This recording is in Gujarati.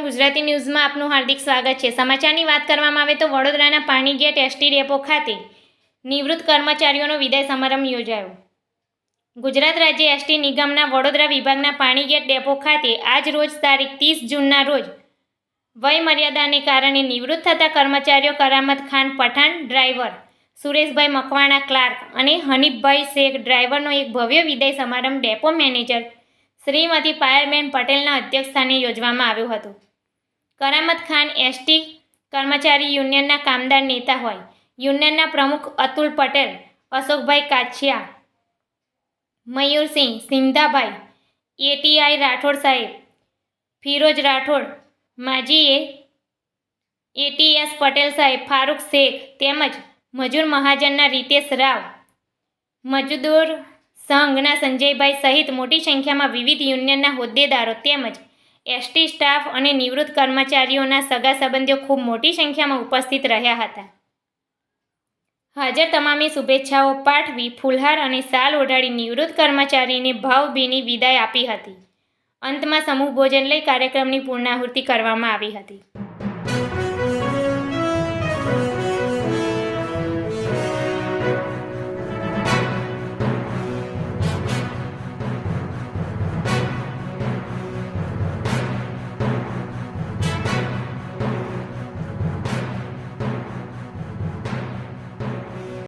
ગુજરાતી ન્યૂઝમાં આપનું હાર્દિક સ્વાગત છે. સમાચારની વાત કરવામાં આવે તો વડોદરાના પાણીગેટ એસટી ડેપો ખાતે નિવૃત્ત કર્મચારીઓનો વિદાય સમારંભ યોજાયો. ગુજરાત રાજ્ય એસટી નિગમના વડોદરા વિભાગના પાણીગેટ ડેપો ખાતે આજ રોજ તારીખ ત્રીસ જૂનના રોજ વય મર્યાદાને કારણે નિવૃત્ત થતા કર્મચારીઓ કરામત ખાન પઠાણ ડ્રાઈવર, સુરેશભાઈ મકવાણા ક્લાર્ક અને હનીફભાઈ શેખ ડ્રાઈવરનો એક ભવ્ય વિદાય સમારંભ ડેપો મેનેજર શ્રીમતી પાયલબેન પટેલના અધ્યક્ષસ્થાને યોજવામાં આવ્યું હતું. કરામત ખાન એસટી કર્મચારી યુનિયનના કામદાર નેતા હોય. યુનિયનના પ્રમુખ અતુલ પટેલ, અશોકભાઈ કાછિયા મયુરસિંહ સિંધાભાઈ, એટીઆઈ રાઠોડ સાહેબ, ફિરોજ રાઠોડ માજીએ એટીએસ પટેલ સાહેબ, ફારૂક શેખ તેમજ મજૂર મહાજનના રીતેશ રાવ, મજદૂર સંઘના સંજયભાઈ સહિત મોટી સંખ્યામાં વિવિધ યુનિયનના હોદ્દેદારો તેમજ એસટી સ્ટાફ અને નિવૃત્ત કર્મચારીઓના સગા સંબંધીઓ ખૂબ મોટી સંખ્યામાં ઉપસ્થિત રહ્યા હતા. હાજર તમામે શુભેચ્છાઓ પાઠવી ફૂલહાર અને સાલ ઓઢાડી નિવૃત્ત કર્મચારીને ભાવભીની વિદાય આપી હતી. અંતમાં સમૂહ ભોજન લઈ કાર્યક્રમની પૂર્ણાહુતિ કરવામાં આવી હતી.